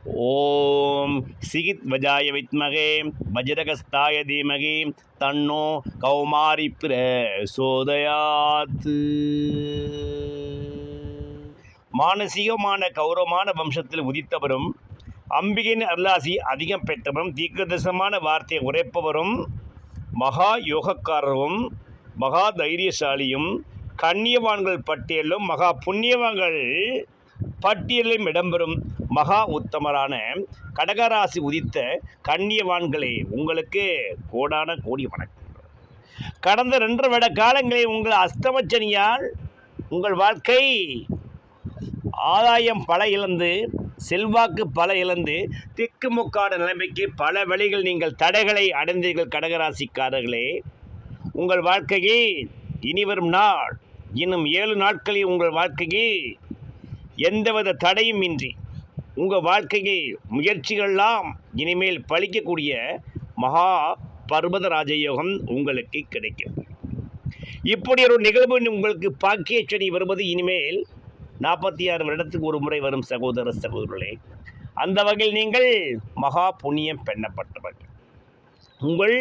ஓம் சிகித் வஜாய வித்மகே வஜரகஸ்தாய தீமகி தன்னோ கௌமாரி பிரசோதயாத்து மானசீகமான கௌரவமான வம்சத்தில் உதித்தவரும் அம்பிகையின் அருளாசி அதிகம் பெற்றவரும் தீர்க்கதரிசனமான வார்த்தையை உரைப்பவரும் மகா யோகக்காரரும் மகா தைரியசாலியும் கண்ணியவான்கள் பட்டியலும் மகா புண்ணியவான்கள் பட்டியலிலும் இடம்பெறும் மகா உத்தமரான கடகராசி உதித்த கண்ணியவான்களே உங்களுக்கு கோடான கோடி வணக்கம். கடந்த ரெண்டரை வருட காலங்களில் உங்கள் அஸ்தமச்சனியால் உங்கள் வாழ்க்கை ஆதாயம் பல இழந்து செல்வாக்கு பல இழந்து திக்குமுக்காட நிலைமைக்கு பல வழிகள் நீங்கள் தடைகளை அடைந்தீர்கள் கடகராசிக்காரர்களே. உங்கள் வாழ்க்கையே இனி வரும் நாள் இன்னும் ஏழு நாட்களில் உங்கள் வாழ்க்கையே எந்தவித தடையும் இன்றி உங்கள் வாழ்க்கையில் முயற்சிகள்லாம் இனிமேல் பழிக்கக்கூடிய மகா பர்வத ராஜயோகம் உங்களுக்கு கிடைக்கும். இப்படி ஒரு நிகழ்வு உங்களுக்கு பாக்கியச்சனி வருவது இனிமேல் நாற்பத்தி ஆறு வருடத்துக்கு ஒரு முறை வரும் சகோதர சகோதரர்களே. அந்த வகையில் நீங்கள் மகா புண்ணியம் பெண்ணப்பட்டவர்கள். உங்கள்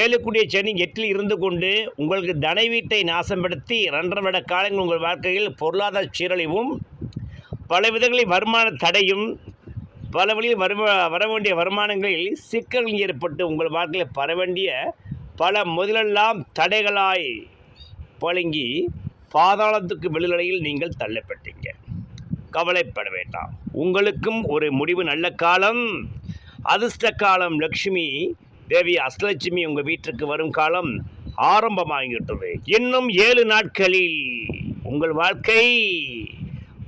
ஏழுக்குடிய சனி எட்டில் இருந்து கொண்டு உங்களுக்கு தனை வீட்டை நாசப்படுத்தி ரெண்டரை வருட காலங்கள் உங்கள் வாழ்க்கையில் பொருளாதார சீரழிவும் பல விதங்களில் வருமான தடையும் பல வழியில் வர வர வேண்டிய வருமானங்களில் சிக்கல்கள் ஏற்பட்டு உங்கள் வாழ்க்கையில் பர வேண்டிய பல முதலெல்லாம் தடைகளாய் பழுங்கி பாதாளத்துக்கு வெளிநிலையில் நீங்கள் தள்ளப்பட்டீங்க. கவலைப்பட வேண்டாம். உங்களுக்கும் ஒரு முடிவு நல்ல காலம் அதிர்ஷ்ட காலம் லக்ஷ்மி தேவி அஷ்டலட்சுமி உங்கள் வீட்டிற்கு வரும் காலம் ஆரம்பமாகிவிட்டது. இன்னும் ஏழு நாட்களில் உங்கள் வாழ்க்கை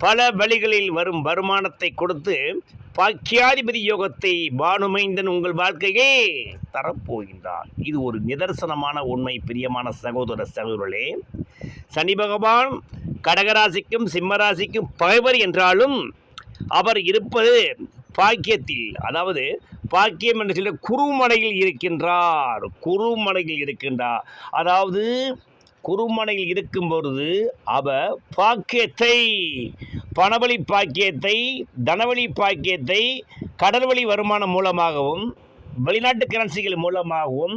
பல வழிகளில் வரும் வருமானத்தை கொடுத்து பாக்கியாதிபதி யோகத்தை பானுமைந்தன் உங்கள் வாழ்க்கையே தரப்போகின்றார் இது ஒரு நிதர்சனமான உண்மை பிரியமான சகோதர சகோதரர்களே. சனி பகவான் கடகராசிக்கும் சிம்மராசிக்கும் பகைவர் என்றாலும் அவர் இருப்பது பாக்கியத்தில் அதாவது பாக்கியம் என்று சொல்ல குருமனையில் இருக்கின்றார். குருமனையில் இருக்கின்றார். அதாவது குறுமனையில் இருக்கும் பொழுது அவ பாக்கியத்தை பணவழி பாக்கியத்தை தனவழி பாக்கியத்தை கடல்வழி வருமானம் மூலமாகவும் வெளிநாட்டு கரன்சிகள் மூலமாகவும்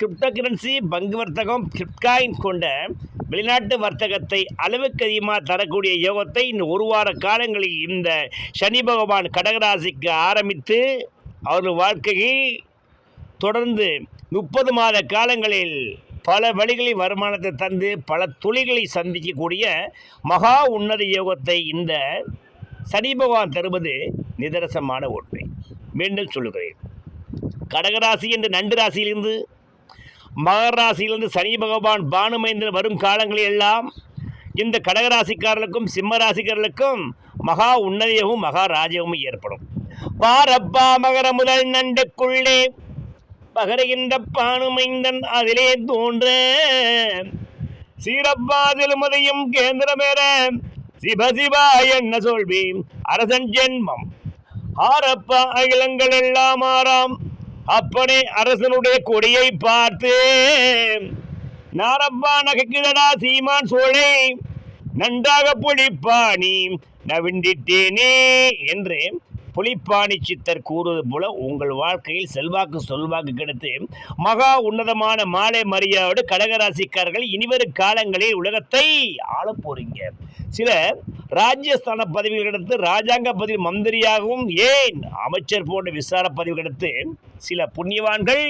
கிரிப்டோ கரன்சி பங்கு வர்த்தகம் கிரிப்காயின் கொண்ட வெளிநாட்டு வர்த்தகத்தை அளவுக்கு அதிகமாக தரக்கூடிய யோகத்தை இந்த ஒரு வார காலங்களில் இந்த சனி பகவான் கடகராசிக்கு ஆரம்பித்து அவர்கள் வாழ்க்கையை தொடர்ந்து முப்பது மாத காலங்களில் பல வழிகளில் வருமானத்தை தந்து பல துளிகளை சந்திக்கக்கூடிய மகா உன்னத யோகத்தை இந்த சனி பகவான் தருவது நிதரசமான ஒன்றை. மீண்டும் சொல்லுகிறேன். கடகராசி என்ற நண்டு ராசியிலிருந்து மகர ராசியிலிருந்து சனி பகவான் பானுமைந்தன் வரும் காலங்களில் எல்லாம் இந்த கடகராசிக்காரர்களுக்கும் சிம்ம ராசிக்காரர்களுக்கும் மகா உன்னதியமும் மகா ராஜ்யமும் ஏற்படும். பாரப்பா மகர முதல் நண்டுக்குள்ளே பகருகின்ற பானுமைந்தன் அதிலே தோன்ற. சீரப்பாதிலுமதையும் கேந்திரமேற. சிவசிவா என்ன சொல்வி அரசன் ஜென்மம். ஆரப்பா அகிலங்கள் எல்லாம் ஆறாம். அப்பனே அரசனுடைய கொடியை பார்த்து நாரப்பா நகைக்கிழடா சீமான் சோழே. நன்றாக பொழிப்பாணி நவிண்டிட்டேனே என்று புலிப்பாணி சித்தர் கூறுவது போல உங்கள் வாழ்க்கையில் செல்வாக்கு சொல்வாக்கு கிடைத்து மகா உன்னதமான மாலை மரியாவோடு கடகராசிக்காரர்கள் இனிவரும் காலங்களில் உலகத்தை ஆளப் போறீங்க. சில ராஜ்யஸ்தான பதவிகள் எடுத்து ராஜாங்க பதவி மந்திரியாகவும் ஏன் அமைச்சர் போன்ற விசார பதவி எடுத்து சில புண்ணியவான்கள்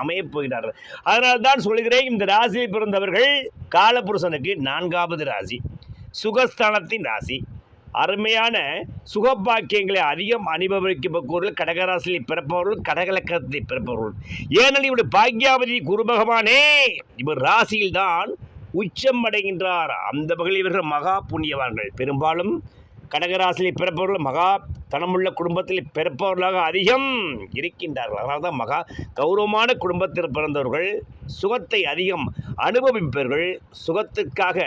அமைய போகிறார்கள். அதனால் தான் சொல்கிறேன் இந்த ராசியில் பிறந்தவர்கள் காலபுருஷனுக்கு நான்காவது ராசி சுகஸ்தானத்தின் ராசி. அருமையான சுகபாக்கியங்களை அதிகம் அனுபவிக்கப்போர்கள் கடகராசியில் பிறப்பவர்கள் கடகலக்கத்தை பிறப்பவர்கள். ஏனெனில் இவருடைய பாக்கியாவதி குரு பகவானே இவர் ராசியில்தான் உச்சம் அடைகின்றார். அந்த வகையில் இவர்கள் மகா புண்ணியவான்கள். பெரும்பாலும் கடகராசியில் பிறப்பவர்கள் மகா தனமுள்ள குடும்பத்தில் பிறப்பவர்களாக அதிகம் இருக்கின்றார்கள். அதனால் தான் மகா கௌரவமான குடும்பத்தில் பிறந்தவர்கள் சுகத்தை அதிகம் அனுபவிப்பவர்கள் சுகத்துக்காக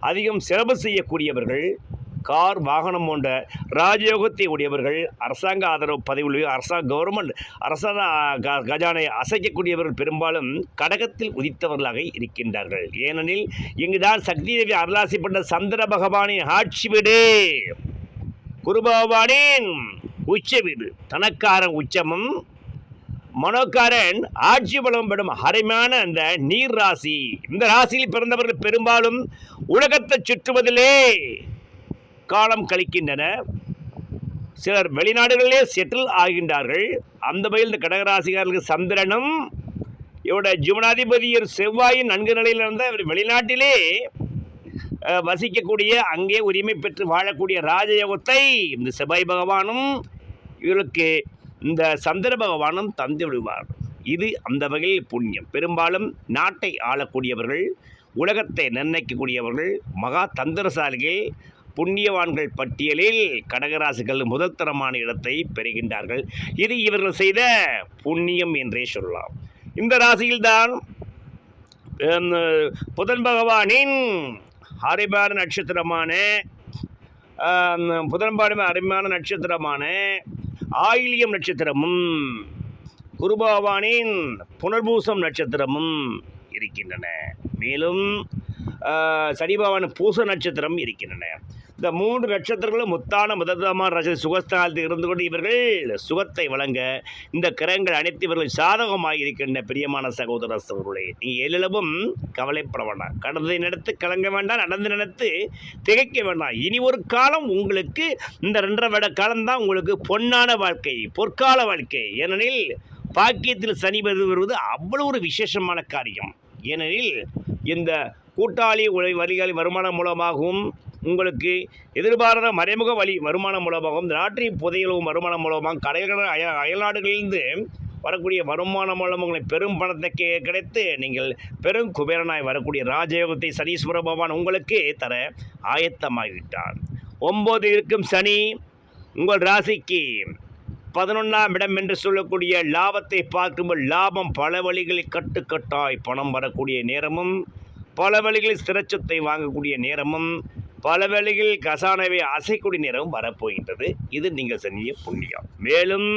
அதிகம் செலவு செய்யக்கூடியவர்கள் கார் வாகனம் போன்ற ராஜயோகத்தை உடையவர்கள் அரசாங்க ஆதரவு பதவியில் அரசாங்க கவர்மெண்ட் அரசாங்க க- கஜானை அசைக்கக்கூடியவர்கள் பெரும்பாலும் கடகத்தில் உதித்தவர்களாக இருக்கின்றார்கள். ஏனெனில் இங்குதான் சக்தி தேவி அருளாசி பண்ண சந்திர பகவானின் ஆட்சி வீடு. குருபகவானின் உச்ச வீடு. தனக்காரன் உச்சமும் மனோக்காரன் ஆட்சி பலம் பெறும் அருமையான அந்த நீர் ராசி. இந்த ராசியில் பிறந்தவர்கள் பெரும்பாலும் உலகத்தை சுற்றுவதிலே காலம் கழிக்கின்றன. சிலர் வெளிநாடுகளிலே செட்டில் ஆகின்றார்கள். அந்த வகையில் இந்த கடகராசிக்காரர்களுக்கு சந்திரனும் இவருடைய ஜீவனாதிபதியர் செவ்வாயின் நன்கு நிலையில் இருந்த இவர் வெளிநாட்டிலே வசிக்கக்கூடிய அங்கே உரிமை பெற்று வாழக்கூடிய ராஜயோகத்தை இந்த செவ்வாய் பகவானும் இவருக்கு இந்த சந்திர பகவானும் தந்து விடுவார். இது அந்த வகையில் புண்ணியம். பெரும்பாலும் நாட்டை ஆளக்கூடியவர்கள் உலகத்தை நிர்ணயிக்கக்கூடியவர்கள் மகா தந்திரசாலிகள் புண்ணியவான்கள் பட்டியலில் கடகராசிகள் முதல்தரமான இடத்தை பெறுகின்றார்கள். இது இவர்கள் செய்த புண்ணியம் என்றே சொல்லலாம். இந்த ராசியில்தான் புதன் பகவானின் அரைபார நட்சத்திரமான புதன்பாடு அருமையான நட்சத்திரமான ஆயிலியம் நட்சத்திரமும் குருபாவானின் புனர்பூசம் நட்சத்திரமும் இருக்கின்றன. மேலும் ஆ, பூச நட்சத்திரம் இருக்கின்றன. இந்த மூன்று நட்சத்திரங்களும் முத்தான முததமான ராசி சுகஸ்தானத்தில் இருந்து கொண்டு இவர்கள் சுகத்தை வழங்க இந்த கிரகங்கள் அனைத்து இவர்கள் சாதகமாக இருக்கின்ற பிரியமான சகோதர சகோதரர்களே நீ எழிலவும் கவலைப்பட வேண்டாம். கடந்ததை நடத்து கலங்க வேண்டாம் நடந்து நினைத்து திகைக்க வேண்டாம். இனி ஒரு காலம் உங்களுக்கு இந்த ரெண்டரை வருட காலம்தான் உங்களுக்கு பொன்னான வாழ்க்கை பொற்கால வாழ்க்கை. ஏனெனில் பாக்கியத்தில் சனி வருவது வருவது அவ்வளோ ஒரு விசேஷமான காரியம். ஏனெனில் இந்த கூட்டாளி உழை வரிகாலி வருமானம் மூலமாகவும் உங்களுக்கு எதிர்பாராத மறைமுக வழி வருமானம் மூலமாகவும் இந்த புதையலும் வருமானம் மூலமாக கடைகள் அய அயல்நாடுகளிலிருந்து வரக்கூடிய வருமானம் மூலம் உங்களை பெரும் பணத்தை கிடைத்து நீங்கள் பெரும் குபேரனாய் வரக்கூடிய ராஜயோகத்தை சனீஸ்வர பகவான் உங்களுக்கு தர ஆயத்தமாகிவிட்டார். ஒம்பது இருக்கும் சனி உங்கள் ராசிக்கு பதினொன்றாம் இடம் என்று சொல்லக்கூடிய லாபத்தை பார்க்கும்போது லாபம் பல வழிகளில் கட்டுக்கட்டாய் பணம் வரக்கூடிய நேரமும் பல வழிகளில் ஸ்திரச்சத்தை வாங்கக்கூடிய நேரமும் பல வழிகளில் கசானவை அசைக்குடி நேரமும் வரப்போகின்றது. இது நீங்கள் செஞ்ச புண்ணியம். மேலும்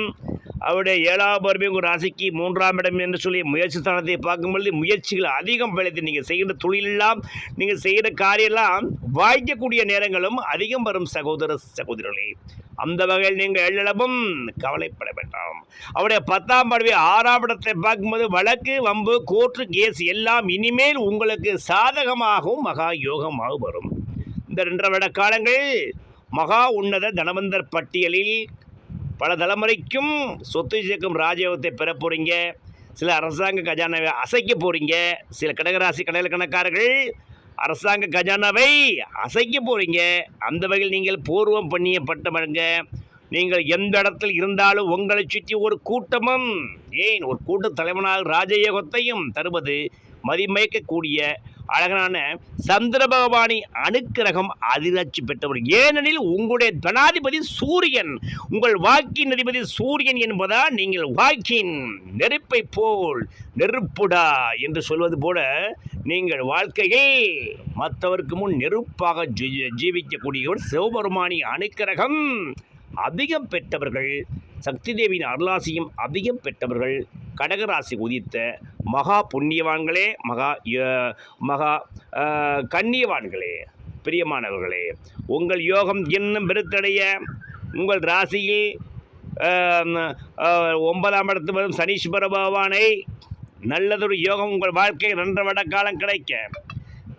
அவருடைய ஏழாம் பருவம் உங்கள் ராசிக்கு மூன்றாம் இடம் என்று சொல்லி முயற்சி ஸ்தானத்தை பார்க்கும்பொழுது முயற்சிகள் அதிகம் பழித்து நீங்கள் செய்கிற தொழிலெல்லாம் நீங்கள் செய்கிற காரியெல்லாம் வாய்க்கக்கூடிய நேரங்களும் அதிகம் வரும் சகோதர சகோதரர்களே அந்த வகையில் நீங்கள் எள்ளளவும் கவலைப்பட வேண்டாம். அவருடைய பத்தாம் படவை ஆறாம் இடத்தை பார்க்கும்போது வழக்கு வம்பு கோர்ட்டு கேஸ் எல்லாம் இனிமேல் உங்களுக்கு சாதகமாகவும் மகா யோகமாகவும் வரும். இந்த ரெண்டரை வருட காலங்கள். மகா உன்னத தனவந்தர் பட்டியலில் பல தலைமுறைக்கும் சொத்து சேர்க்கும் ராஜயோகத்தை பெற போகிறீங்க சில அரசாங்க கஜானாவை அசைக்க போகிறீங்க சில கடகராசி கடல் கணக்காரர்கள் அரசாங்க கஜானாவை அசைக்க போகிறீங்க அந்த வகையில் நீங்கள் பூர்வம் பண்ணியப்பட்டவங்க நீங்கள் எந்த இடத்தில் இருந்தாலும் உங்களை சுற்றி ஒரு கூட்டமும் ஏன் ஒரு கூட்ட தலைவனால் ராஜயோகத்தையும் தருவது மதிமயக்கக்கூடிய அழகான சந்திர பகவானி அணுக்கிரகம் அதிர்ச்சி பெற்றவர். ஏனெனில் உங்களுடைய தனாதிபதி சூரியன். உங்கள் வாக்கின் அதிபதி சூரியன் என்பதால் நீங்கள் வாக்கின் நெருப்பை போல் நெருப்புடா என்று சொல்வது போல நீங்கள் வாழ்க்கையில் மற்றவருக்கு முன் நெருப்பாக ஜீ- ஜீவிக்கக்கூடியவர் சிவபெருமானி அணுக்கிரகம் அதிகம் பெற்றவர்கள் சக்தி தேவியின் அருளாசியும் அதிகம் பெற்றவர்கள் கடகராசி உதித்த மகா புண்ணியவான்களே மகா மகா கண்ணியவான்களே பிரியமானவர்களே உங்கள் யோகம் இன்னும் பெருத்தடைய உங்கள் ராசியில் ஒன்பதாம் இடத்து வரும் சனீஸ்வர பகவானை நல்லதொரு யோகம் உங்கள் வாழ்க்கை ரெண்டரை வட காலம் கிடைக்க.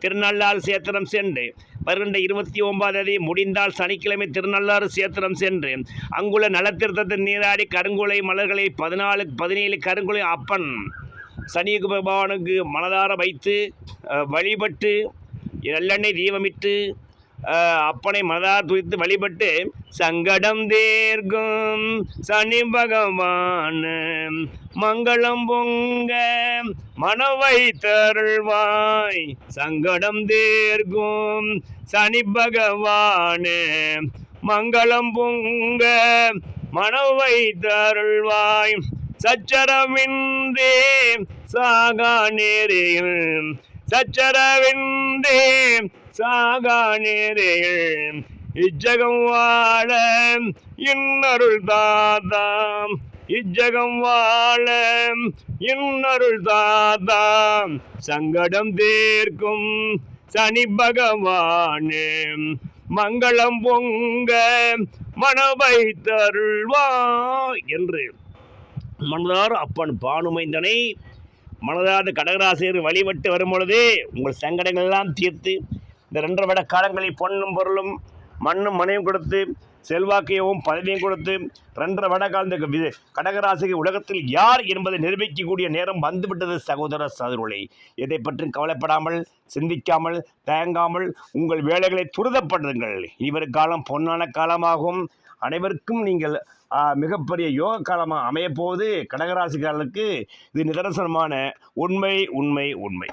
திருநள்ளாறு சேத்திரம் சென்று வருகின்ற இருபத்தி ஒன்பதாம் தேதி முடிந்தால் சனிக்கிழமை திருநள்ளாறு சேத்திரம் சென்று அங்குள்ள நலத்திருத்தத்தில் நீராடி கருங்குலை மலர்களை பதினாலு பதினேழு கருங்குலை அப்பன் சனி பகவானுக்கு மனதார வைத்து வழிபட்டு நல்லெண்ணெய் தீபமிட்டு அப்பனை மனதார் துதித்து வழிபட்டு சங்கடம் தேர்க்கும் சனி பகவான் மங்களம் பொங்க மனவை தருள்வாய். சங்கடம் தேர்கும் சனி பகவானே மங்களம் பொங்க மனவை தருள்வாய். சச்சரவின்றே சாகா நேரில் சச்சரவின்றே சாகா நேரில். இச்சகம் வாழ இன்னருள் தாதாம். இஜகம் வாழ இன்னருள் தாதாம் சங்கடம் தீர்க்கும் சனி பகவானே மங்களம் பொங்க மனவை தருள்வா என்று மனதார் அப்பன் பானுமைந்தனை மனதாத கடகராசிரியர் வழிபட்டு வரும் பொழுது உங்கள் சங்கடங்கள் எல்லாம் தீர்த்து இந்த ரெண்டரை வட காலங்களில் பொன்னும் பொருளும் மண்ணும் மனையும் கொடுத்து செல்வாக்கையும் பதவியும் கொடுத்து ரெண்டரை வட காலந்த வி- கடகராசிக்கு உலகத்தில் யார் என்பதை நிரூபிக்கக்கூடிய நேரம் வந்துவிட்டது சகோதர சதுரொலை எதை பற்றியும் கவலைப்படாமல் சிந்திக்காமல் தயங்காமல் உங்கள் வேலைகளை துரிதப்படுங்கள் இவர் காலம் பொன்னான காலமாகும். அனைவருக்கும் நீங்கள் மிகப்பெரிய யோக காலமாக அமையப்போவது கடகராசிக்காரர்களுக்கு இது நிதர்சனமான உண்மை உண்மை உண்மை.